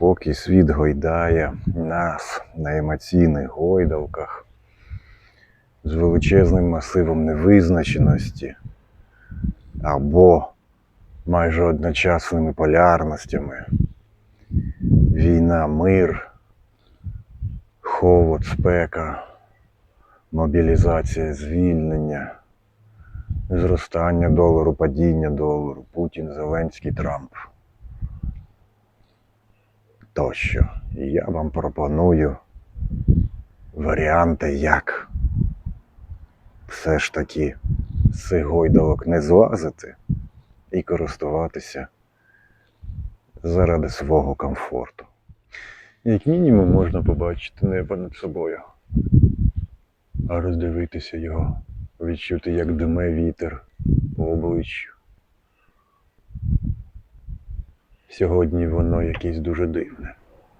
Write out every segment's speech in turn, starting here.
поки світ гойдає нас на емоційних гойдалках з величезним масивом невизначеності або майже одночасними полярностями. Війна, мир, холод, спека, мобілізація, звільнення, зростання долару, падіння долару, Путін, Зеленський, Трамп. Тощо. І я вам пропоную варіанти, як все ж таки з цих гойдалок не злазити і користуватися заради свого комфорту. Як мінімум можна побачити небо над собою, а роздивитися його, відчути, як дме вітер по обличчю. Сьогодні воно якесь дуже дивне,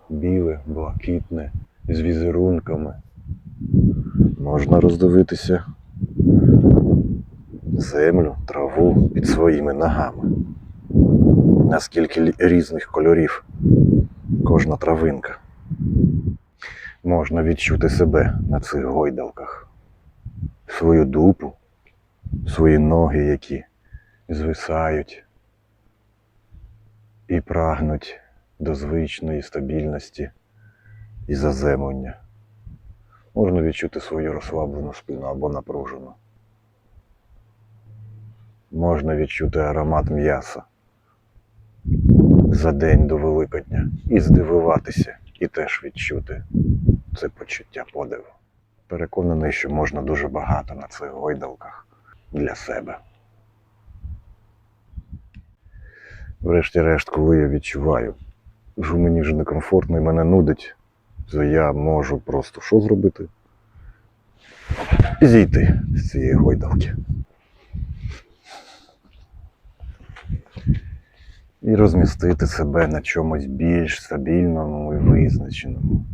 біле, блакитне, з візерунками. Можна роздивитися землю, траву під своїми ногами. Наскільки різних кольорів кожна травинка. Можна відчути себе на цих гойдалках, свою дупу, свої ноги, які звисають і прагнуть до звичної стабільності і заземлення. Можна відчути свою розслаблену спину або напружену. Можна відчути аромат м'яса за день до Великодня і здивуватися, і теж відчути це почуття подиву. Переконаний, що можна дуже багато на цих гойдалках для себе. Врешті-решт, коли я відчуваю, що мені вже некомфортно і мене нудить, то я можу просто що зробити? Зійти з цієї гойдалки. І розмістити себе на чомусь більш стабільному і визначеному.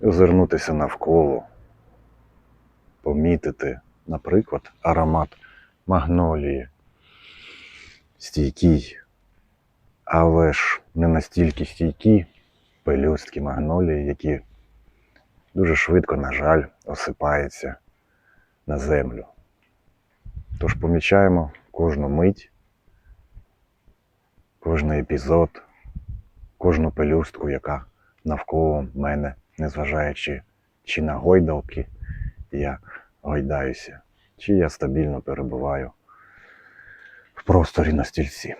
І озирнутися навколо, помітити, наприклад, аромат магнолії стійкий, але ж не настільки стійкі пелюстки магнолії, які дуже швидко, на жаль, осипаються на землю. Тож помічаємо кожну мить, кожний епізод, кожну пелюстку, яка навколо мене, незважаючи чи на гойдалки я гойдаюся, чи я стабільно перебуваю в просторі на стільці.